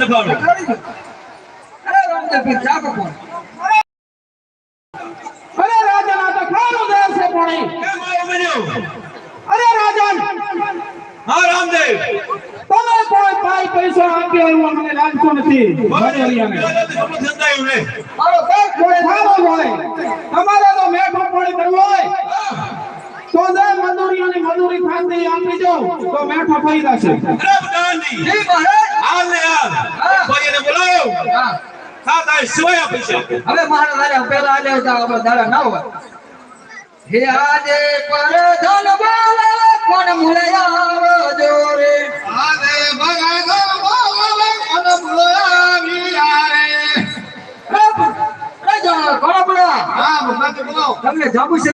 કોણ અરે રાજન આ તો ખારું દેવ છે પાણી કેમ બન્યો અરે રાજન હા રામદેવ તમે કોઈ પાઈ પૈસો આપ્યો એવું અમને લાગતું નથી ભણેલિયાને. સંતાયું ને મારો પેટ કોઈ ખારો હોય તમારે તો મેઠો પાણી કરવો હોય તો જે મજૂરીઓની મજૂરી ખાંડી આપી દો તો મેઠો જશે છે આ જી મહારાજ હાલ ને હાલ હા. ભાઈને સાત સિવાય આપી છે? હવે મારા દાદા પેલા આજે આપણા દાદા ના હોય. હે આજે પર ધન બોલે કોણ મુલે આવજો રે આજે ભગત બોલે કોણ મુલે આવી આરે તમને જાબુ છે?